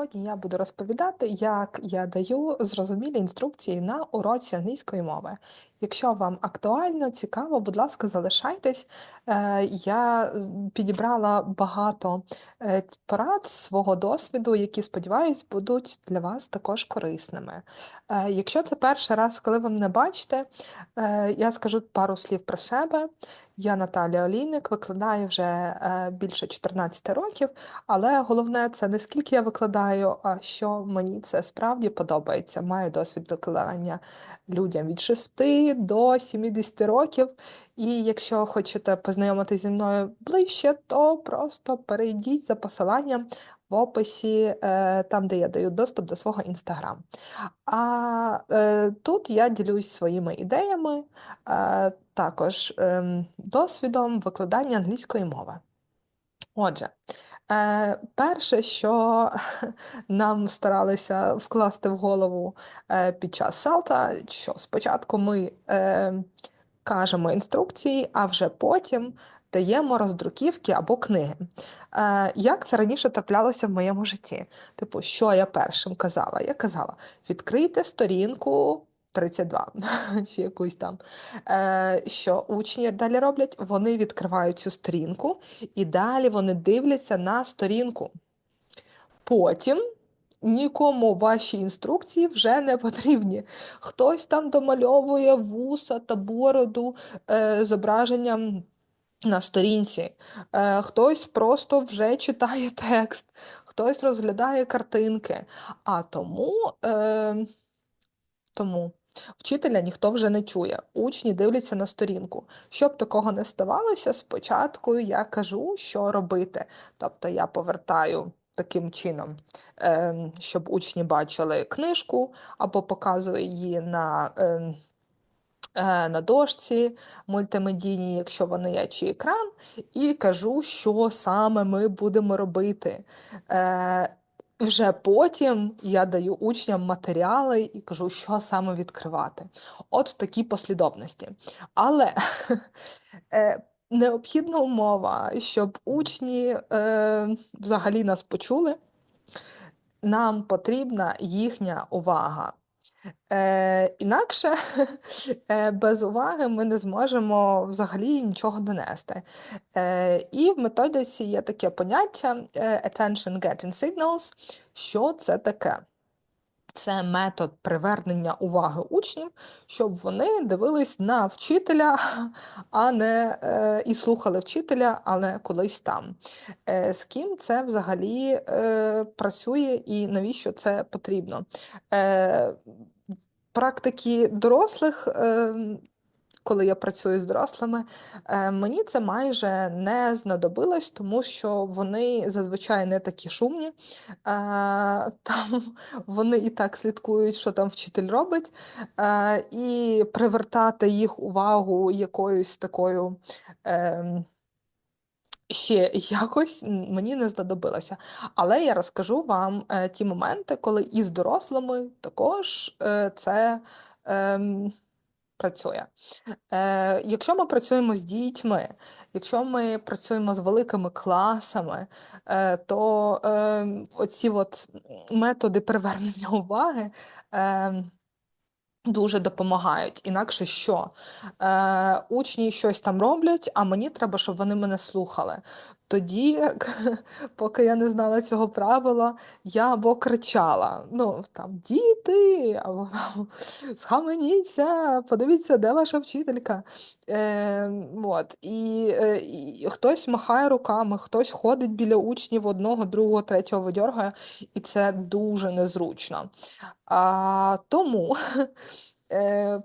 Сьогодні я буду розповідати, як я даю зрозумілі інструкції на уроці англійської мови. Якщо вам актуально, цікаво, будь ласка, залишайтесь. Е, Я підібрала багато е, порад свого досвіду, які, сподіваюсь, будуть для вас також корисними. Е, Якщо це перший раз, коли ви мене бачите, я скажу пару слів про себе. Я Наталія Олійник, викладаю вже е, більше 14 років. Але головне це не скільки я викладаю, а що мені це справді подобається. Маю досвід викладання людям від 6 до 70 років. І якщо хочете познайомитися зі мною ближче, то просто перейдіть за посиланням в описі, е, там, де я даю доступ до свого інстаграм. А е, тут я ділюсь своїми ідеями, також ем, досвідом викладання англійської мови. Отже, е, перше, що нам старалися вкласти в голову е, під час салта, що спочатку ми е, кажемо інструкції, а вже потім даємо роздруківки або книги. Як це раніше траплялося в моєму житті? Типу, що я першим казала? Я казала: відкрийте сторінку 32 чи якусь там. Е, що учні далі роблять? Вони відкривають цю сторінку і далі вони дивляться на сторінку. Потім нікому ваші інструкції вже не потрібні. Хтось там домальовує вуса та бороду е, зображенням на сторінці, е, хтось просто вже читає текст, хтось розглядає картинки. А тому. Е, тому вчителя ніхто вже не чує, учні дивляться на сторінку. Щоб такого не ставалося, спочатку я кажу, що робити. Тобто я повертаю таким чином, ем, щоб учні бачили книжку або показую її на. ем, е, На дошці мультимедійній, якщо вони є, чи екран, і кажу, що саме ми будемо робити. Вже потім я даю учням матеріали і кажу, що саме відкривати. От в такій послідовності. Але е, необхідна умова, щоб учні е, взагалі нас почули, нам потрібна їхня увага. Е, інакше е, без уваги ми не зможемо взагалі нічого донести. Е, і в методиці є таке поняття е, attention getting signals. Що це таке? Це метод привернення уваги учнів, щоб вони дивились на вчителя, а не е, і слухали вчителя, але колись там. Е, з ким це взагалі е, працює і навіщо це потрібно? Е, практики дорослих, е, коли я працюю з дорослими, е, мені це майже не знадобилось, тому що вони зазвичай не такі шумні. Е, Там вони і так слідкують, що там вчитель робить, е, і привертати їх увагу якоюсь такою. ем, Ще якось мені не знадобилося. Але я розкажу вам е, ті моменти, коли і з дорослими також е, це ем, працює. Е, якщо ми працюємо з дітьми, якщо ми працюємо з великими класами, е, то е, оці от методи привернення уваги. Е, Дуже допомагають. Інакше що? Е, учні щось там роблять, а мені треба, щоб вони мене слухали. Тоді, поки я не знала цього правила, я або кричала: ну, там, діти, або там, схаменіться, подивіться, де ваша вчителька. Е, от. І, е, і хтось махає руками, хтось ходить біля учнів одного, другого, третього видьоргає, і це дуже незручно. А, тому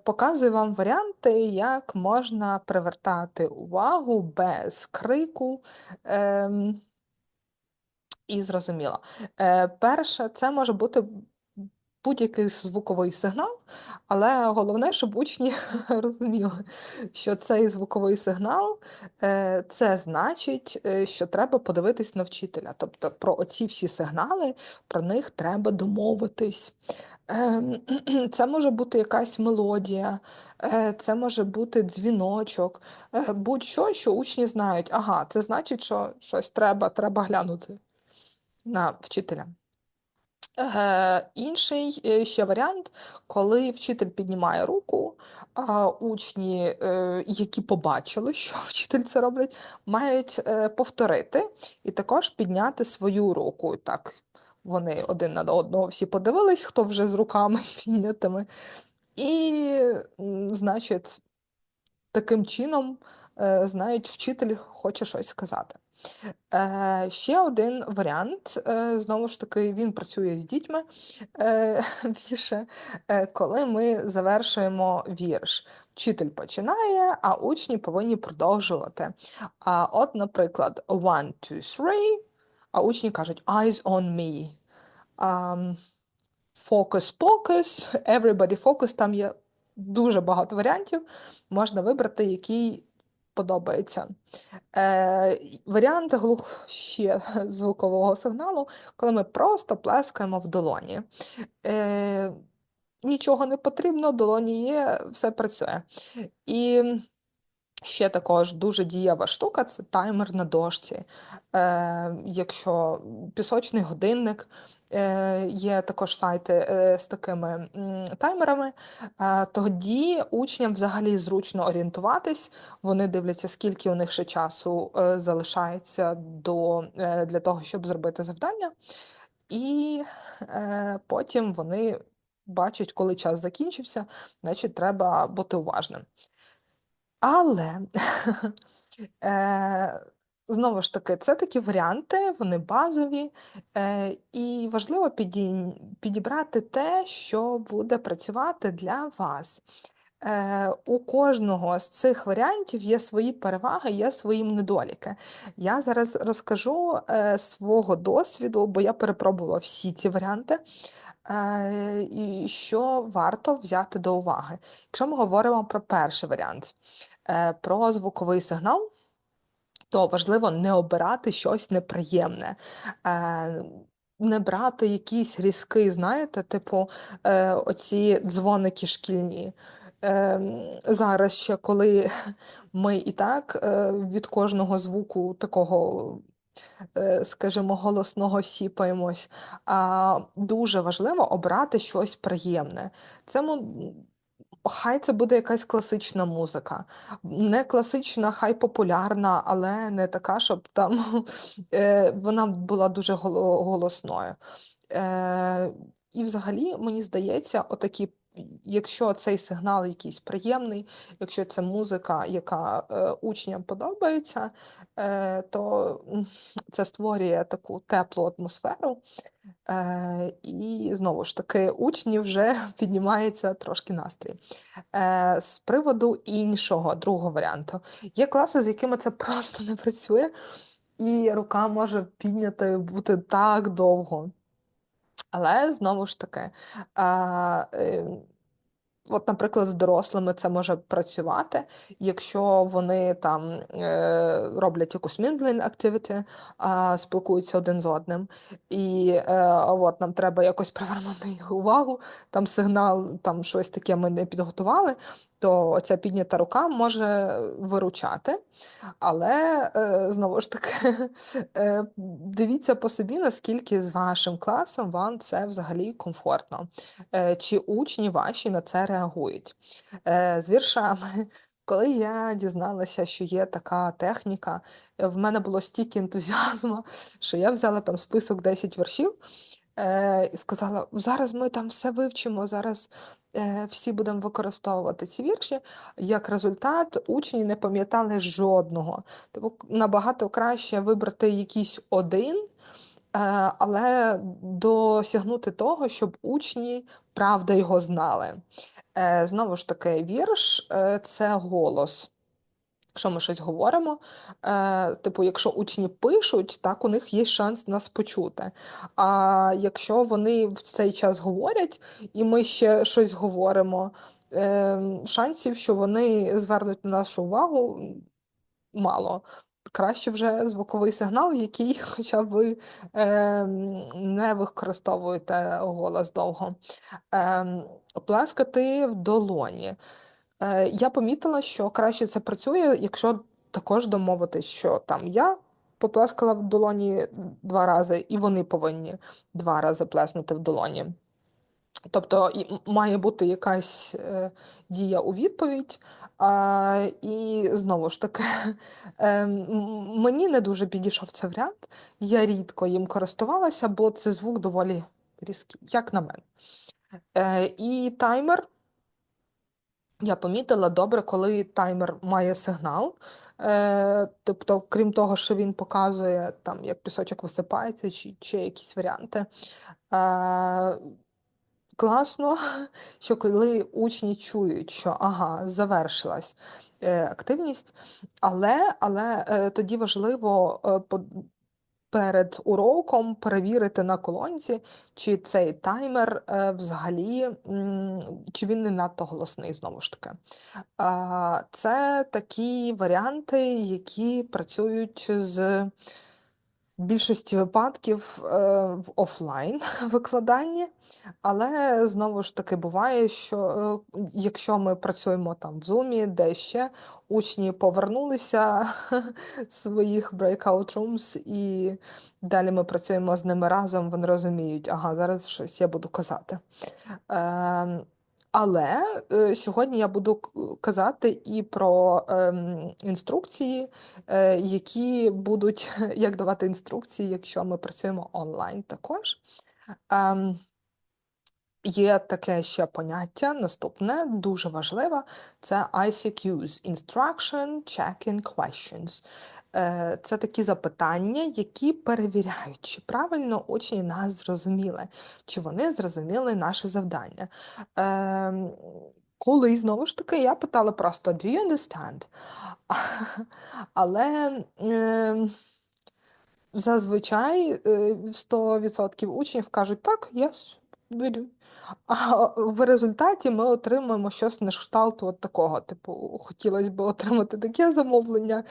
показую вам варіанти, як можна привертати увагу без крику. ем, і зрозуміло. Е, перше, це може бути будь-який звуковий сигнал, але головне, щоб учні розуміли, що цей звуковий сигнал е, це значить, е, що треба подивитись на вчителя. Тобто про оці всі сигнали, про них треба домовитись. Ем, Це може бути якась мелодія, е, це може бути дзвіночок, будь-що, що учні знають. Ага, це значить, що щось треба, треба глянути на вчителя. Е, інший, е, ще варіант, коли вчитель піднімає руку, а учні, е, які побачили, що вчитель це робить, мають, е, повторити і також підняти свою руку. Так, вони один на одного всі подивились, хто вже з руками піднятими. І, значить, таким чином, е, знають, вчитель хоче щось сказати. Е, ще один варіант, е, знову ж таки, він працює з дітьми е, більше, е, коли ми завершуємо вірш. Вчитель починає, а учні повинні продовжувати. А от, наприклад, one, two, three, а учні кажуть eyes on me. Ам, Focus, focus, everybody focus, там є дуже багато варіантів. Можна вибрати, який подобається. Е, Варіант глух ще звукового сигналу, коли ми просто плескаємо в долоні. Е, Нічого не потрібно, долоні є, все працює. І ще також дуже дієва штука це таймер на дошці. Е, Якщо пісочний годинник. Е, є також сайти е, з такими таймерами, е, тоді учням взагалі зручно орієнтуватись, вони дивляться, скільки у них ще часу залишається до, для того, щоб зробити завдання, і потім вони бачать, коли час закінчився, значить треба бути уважним. Але Знову ж таки, це такі варіанти, вони базові, е, і важливо піді підібрати те, що буде працювати для вас. Е, У кожного з цих варіантів є свої переваги, є свої недоліки. Я зараз розкажу е, свого досвіду, бо я перепробувала всі ці варіанти, і що варто взяти до уваги. Якщо ми говоримо про перший варіант, про звуковий сигнал то важливо не обирати щось неприємне. Е, не брати якісь різки, знаєте, типу е, оці дзвоники шкільні. Е, Зараз ще коли ми і так е, від кожного звуку такого, е, скажімо, голосного сіпаємось, а дуже важливо обрати щось приємне. Це Хай це буде якась класична музика. Не класична, хай популярна, але не така, щоб там е, вона була дуже голосною. Е, І взагалі, мені здається, отакі. Якщо цей сигнал якийсь приємний, якщо це музика, яка е, учням подобається, е, то це створює таку теплу атмосферу, Е, І знову ж таки, учні вже піднімається трошки настрій. Е, З приводу іншого, другого варіанту, є класи, з якими це просто не працює, і рука може піднятою бути так довго. Але знову ж таки, е, е, От, наприклад, з дорослими це може працювати, якщо вони там е, роблять якусь mingling activity, е, спілкуються один з одним, і е, от нам треба якось привернути їх увагу, там сигнал, там щось таке ми не підготували, то оця піднята рука може виручати. Але е, знову ж таки, е, дивіться по собі, наскільки з вашим класом вам це взагалі комфортно, е, чи учні ваші на це реагують. З віршами. Коли я дізналася, що є така техніка, в мене було стільки ентузіазму, що я взяла там список 10 віршів е, і сказала: зараз ми там все вивчимо, зараз е, всі будемо використовувати ці вірші. Як результат, учні не пам'ятали жодного. Тобто набагато краще вибрати якийсь один. Е, але досягнути того, щоб учні правда його знали. Е, знову ж таки, вірш е, це голос. Якщо ми щось говоримо, е, типу, якщо учні пишуть, так у них є шанс нас почути. А якщо вони в цей час говорять, і ми ще щось говоримо, е, шансів, що вони звернуть на нашу увагу, мало. Краще вже звуковий сигнал, який хоча ви е, не використовуєте голос довго. Е, Плескати в долоні. Я помітила, що краще це працює, якщо також домовитись, що там я поплескала в долоні два рази, і вони повинні два рази плеснути в долоні. Тобто має бути якась е, дія у відповідь. А, і знову ж таки, е, мені не дуже підійшов цей варіант. Я рідко їм користувалася, бо це звук доволі різкий, як на мене. Е, і таймер. Я помітила добре, коли таймер має сигнал. Е, тобто, крім того, що він показує, там, як пісочок висипається, чи, чи якісь варіанти. Е, класно, що коли учні чують, що ага, завершилась е, активність, але, але е, тоді важливо е, перед уроком перевірити на колонці, чи цей таймер е, взагалі, чи він не надто голосний, знову ж таки. Це такі варіанти, які працюють з в більшості випадків е, в офлайн викладанні, але знову ж таки буває, що е, якщо ми працюємо там в Zoom, де ще учні повернулися з своїх breakout rooms, і далі ми працюємо з ними разом, вони розуміють, ага, зараз щось я буду казати. Але е, сьогодні я буду казати і про е, інструкції, е, які будуть як давати інструкції, якщо ми працюємо онлайн також. Ем, Є таке ще поняття, наступне, дуже важливе, це ICQs – Instruction Checking Questions. Е, Це такі запитання, які перевіряють, чи правильно учні нас зрозуміли, чи вони зрозуміли наше завдання. Ем, Коли, знову ж таки, я питала просто «Do you understand?» Але ем, зазвичай е, 100% учнів кажуть так, yes, we. А в результаті ми отримуємо щось на кшталту от такого. Типу, хотілося б отримати таке замовлення,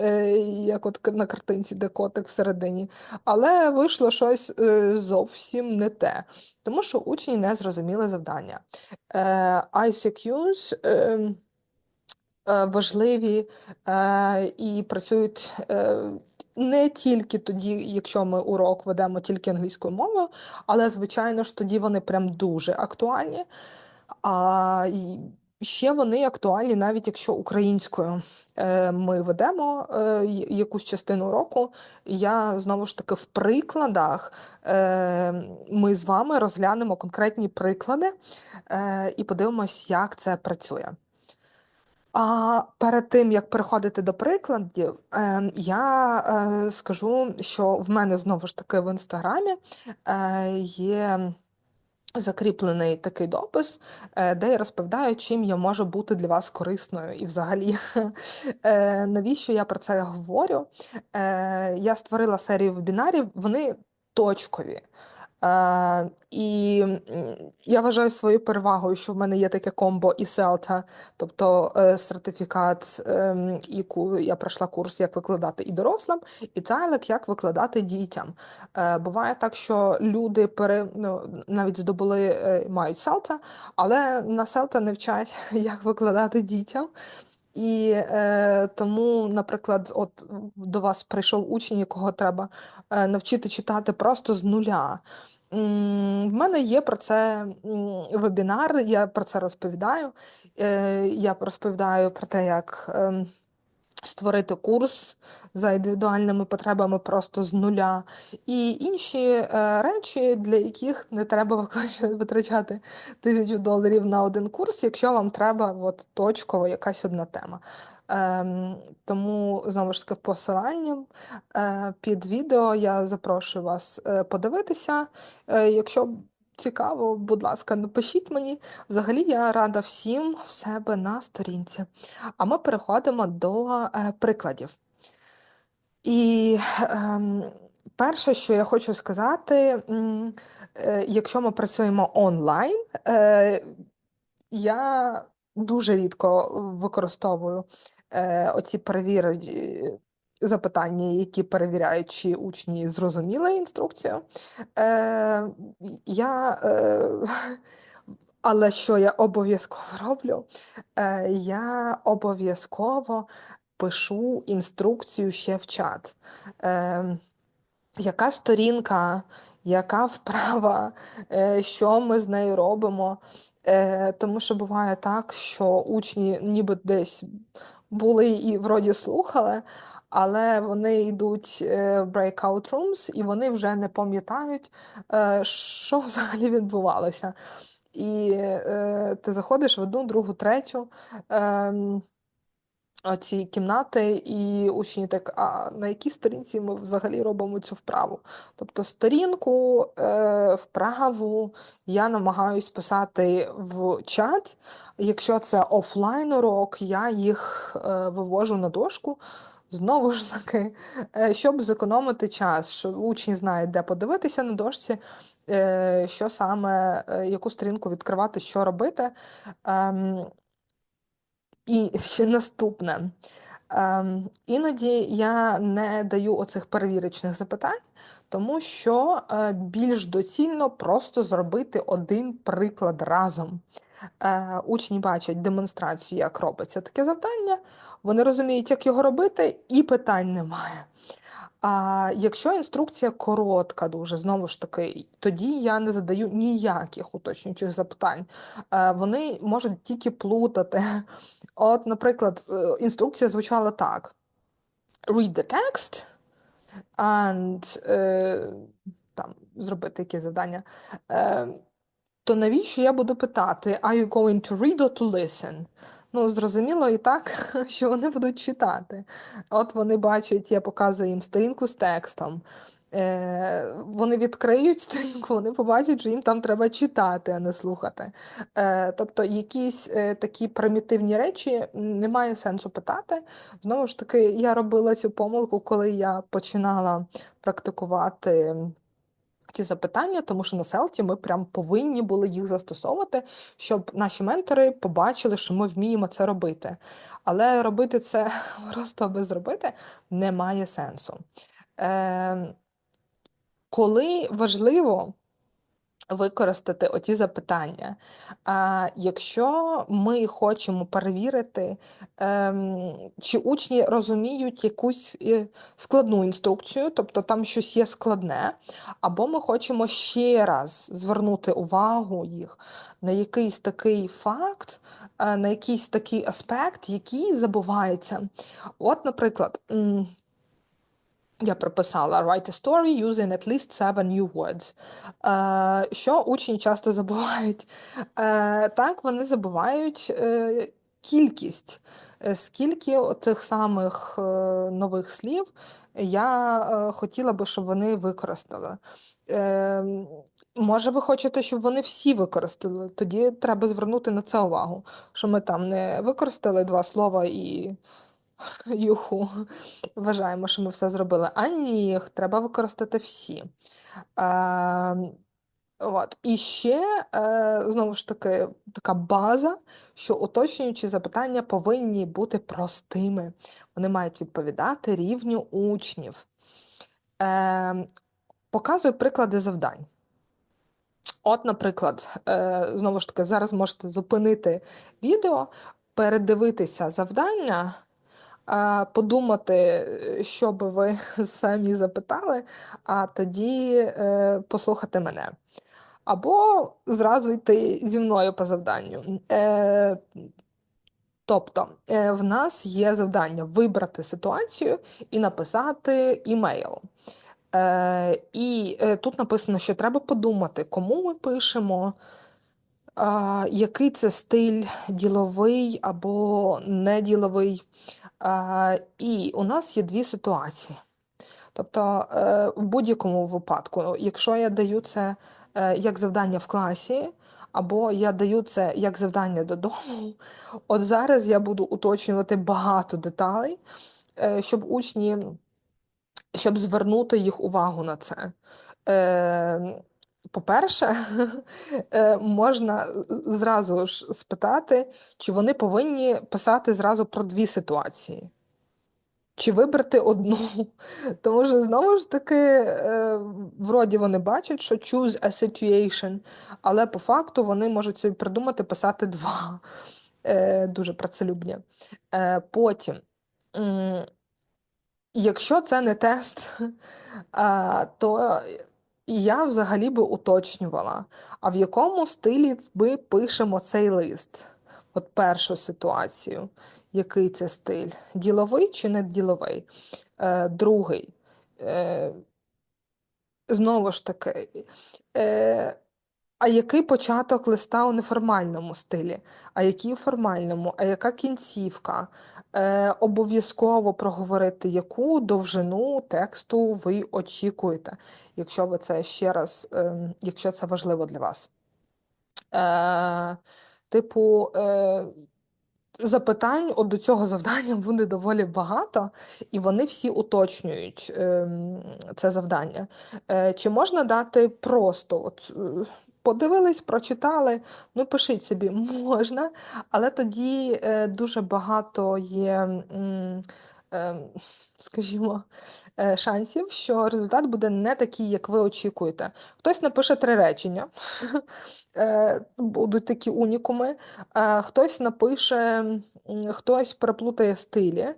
е, як от на картинці, де котик всередині. Але вийшло щось е, зовсім не те, тому що учні не зрозуміли завдання. Е, ICQs важливі і працюють. Не тільки тоді, якщо ми урок ведемо тільки англійською мовою, але, звичайно ж, тоді вони прям дуже актуальні. А ще вони актуальні, навіть якщо українською е, ми ведемо е, якусь частину уроку. Я знову ж таки в прикладах е, ми з вами розглянемо конкретні приклади і подивимось, як це працює. А перед тим як переходити до прикладів, е, я е, скажу, що в мене знову ж таки в інстаграмі е, є закріплений такий допис, е, де я розповідаю, чим я можу бути для вас корисною. І взагалі, навіщо я про це говорю? Я створила серію вебінарів, вони точкові. Е, і я вважаю свою перевагою, що в мене є таке комбо і селта, тобто е, сертифікат, ем, і я пройшла курс, як викладати і дорослим, і тайлик, як викладати дітям. Е, Буває так, що люди пере, ну, навіть здобули, е, мають селта, але на селта не вчать, як викладати дітям. І е, тому, наприклад, от до вас прийшов учень, якого треба е, навчити читати просто з нуля. В мене є про це вебінар, я про це розповідаю. Е, Я розповідаю про те, як ем, створити курс за індивідуальними потребами просто з нуля, і інші е, речі, для яких не треба витрачати тисячу доларів на один курс, якщо вам треба от, точково якась одна тема. Ем, тому знову ж таки посиланням е, під відео я запрошую вас е, подивитися. Е, якщо цікаво, будь ласка, напишіть мені. Взагалі я рада всім в себе на сторінці. А ми переходимо до е, прикладів. І ем, перше, що я хочу сказати, е, якщо ми працюємо онлайн, е, я дуже рідко використовую е, оці перевірені запитання, які перевіряють, учні зрозуміли інструкцію. Е, я, е, але що я обов'язково роблю? Е, я обов'язково пишу інструкцію ще в чат. Е, яка сторінка, яка вправа, е, що ми з нею робимо. Е, Тому що буває так, що учні ніби десь були і вроді слухали, але вони йдуть е, в breakout rooms і вони вже не пам'ятають, е, що взагалі відбувалося. І е, ти заходиш в одну, другу, третю. Е, ці кімнати, і учні так, а на якій сторінці ми взагалі робимо цю вправу? Тобто сторінку, вправу я намагаюсь писати в чат. Якщо це офлайн урок, я їх вивожу на дошку. Знову ж таки, е, щоб зекономити час, що учні знають, де подивитися на дошці, е, що саме, е, яку сторінку відкривати, що робити. Ем, і ще наступне. Ем, Іноді я не даю оцих перевірочних запитань, тому що е, більш доцільно просто зробити один приклад разом. Е, Учні бачать демонстрацію, як робиться таке завдання, вони розуміють, як його робити, і питань немає. А якщо інструкція коротка, дуже знову ж таки, тоді я не задаю ніяких уточнюючих запитань. Е, Вони можуть тільки плутати. От, наприклад, е, інструкція звучала так: read the text and е, там, зробити якесь завдання. То навіщо я буду питати, are you going to read or to listen? Ну, зрозуміло і так, що вони будуть читати. От вони бачать, я показую їм сторінку з текстом. Е, Вони відкриють сторінку, вони побачать, що їм там треба читати, а не слухати. Е, Тобто якісь е, такі примітивні речі немає сенсу питати. Знову ж таки, я робила цю помилку, коли я починала практикувати ті запитання, тому що на селті ми прям повинні були їх застосовувати, щоб наші ментори побачили, що ми вміємо це робити. Але робити це просто аби зробити немає сенсу. Е, Коли важливо використати оті запитання. А якщо ми хочемо перевірити, ем, чи учні розуміють якусь е, складну інструкцію, тобто там щось є складне, або ми хочемо ще раз звернути увагу їх на якийсь такий факт, е, на якийсь такий аспект, який забувається. От, наприклад. Я прописала write a story using at least seven new words. Е, Що учні часто забувають? Е, Так, вони забувають е, кількість, е, скільки тих самих е, нових слів я е, хотіла би, щоб вони використали. Е, Може, ви хочете, щоб вони всі використали? Тоді треба звернути на це увагу, що ми там не використали два слова і. Юху, вважаємо, що ми все зробили. А ні, їх треба використати всі. Е, от. І ще, е, знову ж таки, така база, що уточнюючі запитання повинні бути простими. Вони мають відповідати рівню учнів. Е, Показую приклади завдань. От, наприклад, е, знову ж таки, зараз можете зупинити відео, передивитися завдання подумати, що би ви самі запитали, а тоді е, послухати мене. Або зразу йти зі мною по завданню. Е, тобто е, в нас є завдання вибрати ситуацію і написати імейл. І тут написано, що треба подумати, кому ми пишемо, який це стиль діловий або неділовий. І у нас є дві ситуації. Тобто, е, в будь-якому випадку, якщо я даю це е, як завдання в класі, або я даю це як завдання додому, от зараз я буду уточнювати багато деталей, е, щоб учні, щоб звернути їх увагу на це. По-перше, можна зразу ж спитати, чи вони повинні писати зразу про дві ситуації. Чи вибрати одну? Тому що знову ж таки, е, вроді вони бачать, що choose a situation, але по факту вони можуть собі придумати писати два. Е, Дуже працелюбні. Е, Потім Якщо це не тест, то я взагалі би уточнювала, а в якому стилі ми пишемо цей лист? От першу ситуацію. Який це стиль? Діловий чи не діловий? Е, другий. Е, знову ж таки, е, а який початок листа у неформальному стилі? А який у формальному? А яка кінцівка? Е, обов'язково проговорити, яку довжину тексту ви очікуєте, якщо ви це ще раз, е, якщо це важливо для вас. Е, Типу, е, Запитань от до цього завдання буде доволі багато, і вони всі уточнюють е, це завдання. Е, Чи можна дати просто от, е, подивились, прочитали, ну пишіть собі, можна, але тоді е, дуже багато є, е, скажімо, е, шансів, що результат буде не такий, як ви очікуєте. Хтось напише три речення, будуть такі унікуми, хтось напише, хтось переплутає стилі,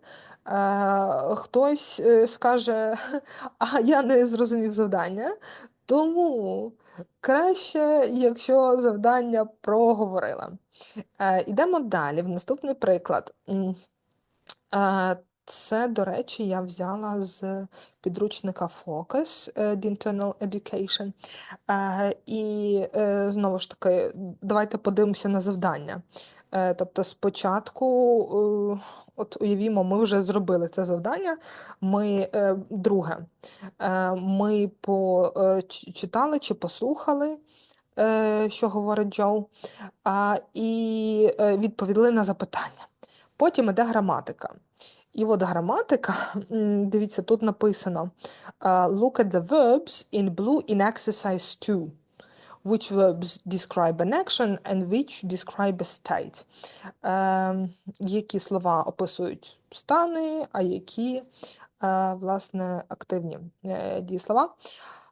хтось скаже, а я не зрозумів завдання. Тому краще, якщо завдання проговорила. Е, Ідемо далі. В наступний приклад. Це, до речі, я взяла з підручника Focus е, The Internal Education. Е, І е, знову ж таки, давайте подивимося на завдання. Тобто, спочатку, от уявімо, ми вже зробили це завдання. Ми друге, ми почитали чи послухали, що говорить Джоу, і відповіли на запитання. Потім іде граматика. І от граматика, дивіться, тут написано Look at the verbs in blue in exercise 2. Which verbs describe an action and which describe a state. Е, Які слова описують стани, а які, е, власне, активні е, дієслова.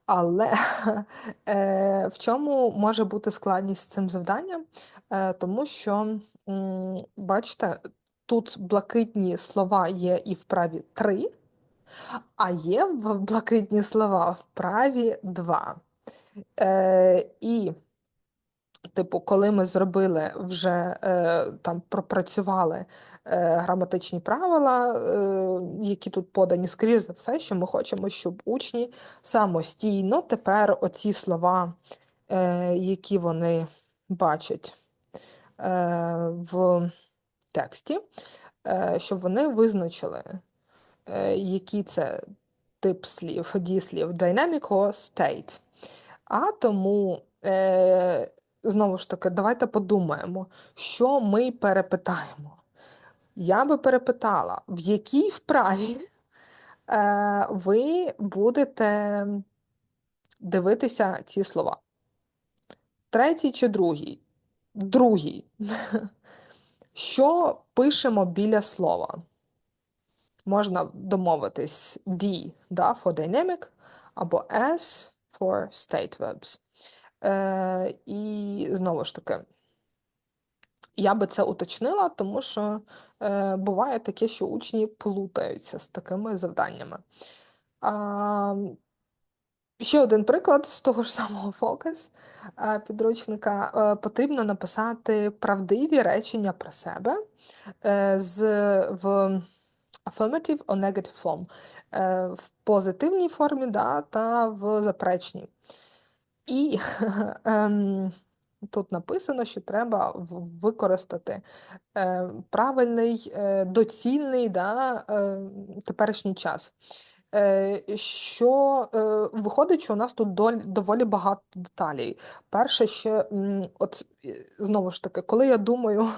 Але е, в чому може бути складність з цим завданням? Е, Тому що, м, бачите, тут блакитні слова є і в праві 3, а є в блакитні слова в праві 2. Е, І, типу, коли ми зробили вже е, там пропрацювали е, граматичні правила, е, які тут подані, скоріш за все, що ми хочемо, щоб учні самостійно тепер оці слова, е, які вони бачать е, в тексті, е, щоб вони визначили, е, який це тип слів, дієслів, dynamic or state. А тому, е, знову ж таки, давайте подумаємо, що ми перепитаємо. Я би перепитала, в якій вправі ви будете дивитися ці слова? Третій чи другий? Другий. Що пишемо біля слова? Можна домовитись D да, for dynamic або S for state verbs. Е, І знову ж таки, я би це уточнила, тому що е, буває таке, що учні плутаються з такими завданнями. А, Ще один приклад з того ж самого фокус підручника. Е, потрібно написати правдиві речення про себе е, з, в affirmative or negative form, е, в позитивній формі да, та в заперечній. І ем, тут написано, що треба використати е, правильний, е, доцільний да, е, теперішній час. Е, що е, виходить, що у нас тут доволі багато деталей. Перше, ще, от е, знову ж таки, коли я думаю,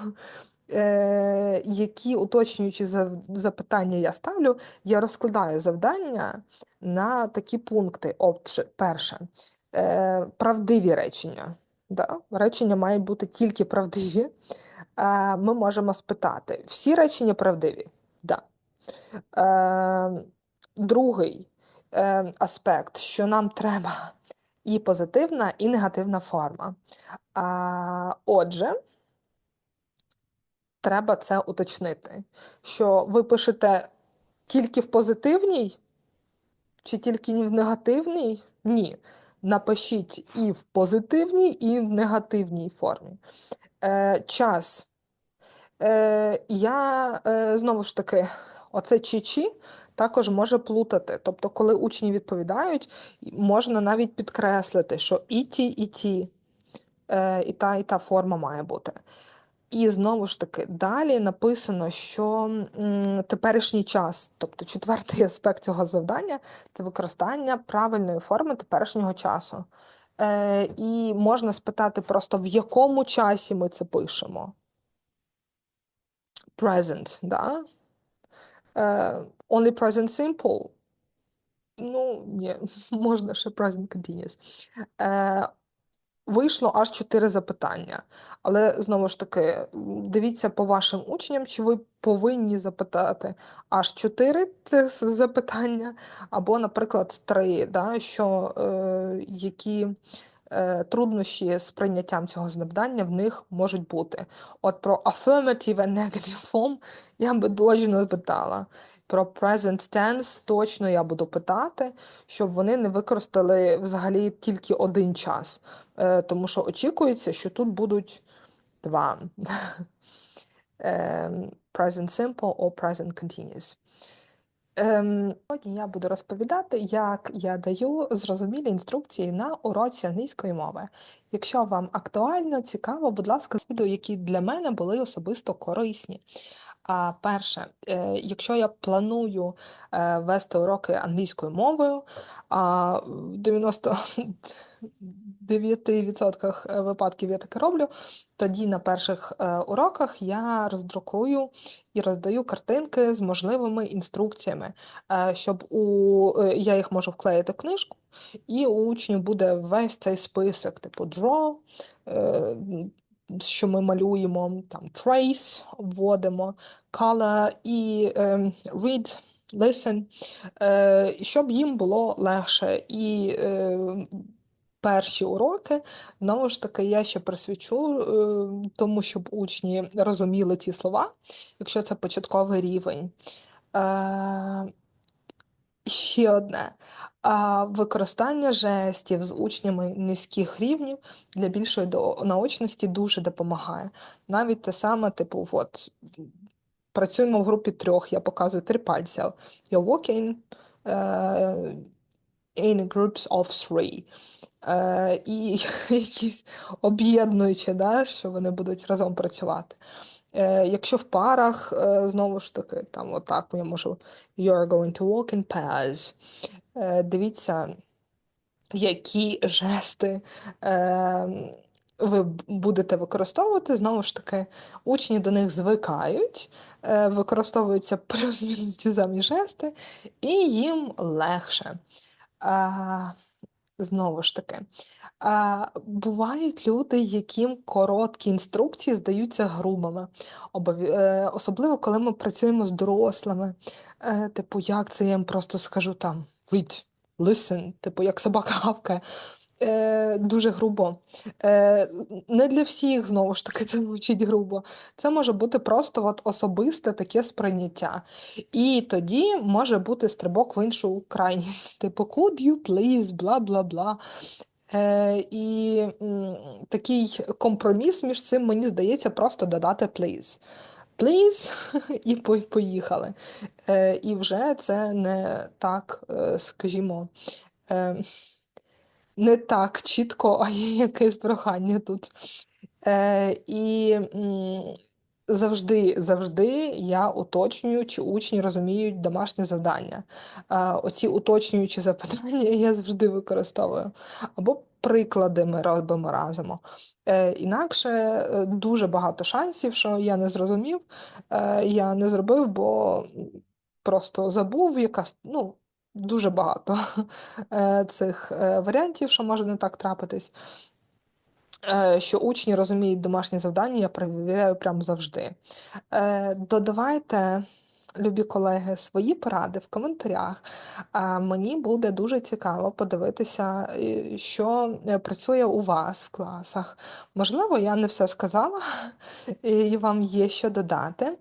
які уточнюючі запитання я ставлю, я розкладаю завдання на такі пункти. От, перше, правдиві речення. Да? Речення мають бути тільки правдиві. Ми можемо спитати: всі речення правдиві? Да. Другий е, аспект, що нам треба і позитивна, і негативна форма. А, Отже, треба це уточнити, що ви пишете Тільки в позитивній? Чи тільки в негативній? Ні. Напишіть і в позитивній, і в негативній формі. Е, Час. Е, Я е, знову ж таки, оце чи-чи також може плутати. Тобто, коли учні відповідають, можна навіть підкреслити, що і ті, і ті, е, і та, і та форма має бути. І знову ж таки, далі написано, що теперішній час, тобто четвертий аспект цього завдання це використання правильної форми теперішнього часу. Е, І можна спитати просто, в якому часі ми це пишемо. Present, да? Е, Only present simple. Ну, ні, можна ще present continuous. Е, Вийшло аж чотири запитання. Але знову ж таки, дивіться по вашим учням, чи ви повинні запитати аж чотири цих запитання, або, наприклад, три, да, що е, які труднощі з прийняттям цього завдання в них можуть бути. От про affirmative and negative form я би точно питала. Про present tense точно я буду питати, щоб вони не використали взагалі тільки один час. Е, тому що очікується, що тут будуть два. Ем, Present simple or present continuous. Ем, Сьогодні я буду розповідати, як я даю зрозумілі інструкції на уроці англійської мови. Якщо вам актуально, цікаво, будь ласка, відео, які для мене були особисто корисні. А перше, е, якщо я планую е, вести уроки англійською мовою, а 90 9% е, випадків я таке роблю. Тоді на перших е, уроках я роздрукую і роздаю картинки з можливими інструкціями, е, щоб у я їх можу вклеїти в книжку, і у учнів буде весь цей список, типу draw, що ми малюємо, там trace, вводимо, color і ем, read. Listen, щоб їм було легше і перші уроки, знову ж таки, я ще присвячу е, тому, щоб учні розуміли ті слова, якщо це початковий рівень. Е, Ще одне використання жестів з учнями низьких рівнів для більшої наочності дуже допомагає. Навіть те саме, типу, от працюємо в групі трьох, я показую три пальця. You're walking е, in groups of three. Е, і якісь об'єднуючі, да, що вони будуть разом працювати. Е, якщо в парах, е, знову ж таки, там отак я можу You're going to walk in pairs. Е, дивіться, які жести е, ви будете використовувати. Знову ж таки, учні до них звикають, е, використовуються плюс-мінус ті самі жести, і їм легше. Знову ж таки, бувають люди, яким короткі інструкції здаються грубими, е, особливо коли ми працюємо з дорослими. Е, типу, як це я їм просто скажу там read, listen, типу, як собака гавкає. Е, дуже грубо. Е, не для всіх, знову ж таки, це звучить грубо. Це може бути просто от особисте таке сприйняття. І тоді може бути стрибок в іншу крайність. Типу, could you please, бла бла бла. Е, і м, такий компроміс між цим, мені здається, просто додати please. Please, і поїхали. Е, і вже це не так, е, скажімо. Е, не так чітко, а є якесь прохання тут. Е, і завжди, завжди я уточнюю, чи учні розуміють домашнє завдання. Е, оці уточнюючі запитання я завжди використовую. Або приклади ми робимо разом. Е, інакше е, дуже багато шансів, що я не зрозумів, е, я не зробив, бо просто забув якась, ну, дуже багато е, цих е, варіантів, що може не так трапитись. Е, Що учні розуміють домашні завдання, я перевіряю прямо завжди. Додавайте любі колеги, свої поради в коментарях. А, мені буде дуже цікаво подивитися, е, що, е, працює у вас в класах. Можливо, я не все сказала, і вам є що додати.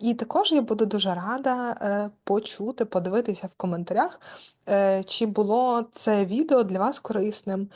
І також я буду дуже рада, е, почути, подивитися в коментарях, чи було це відео для вас корисним.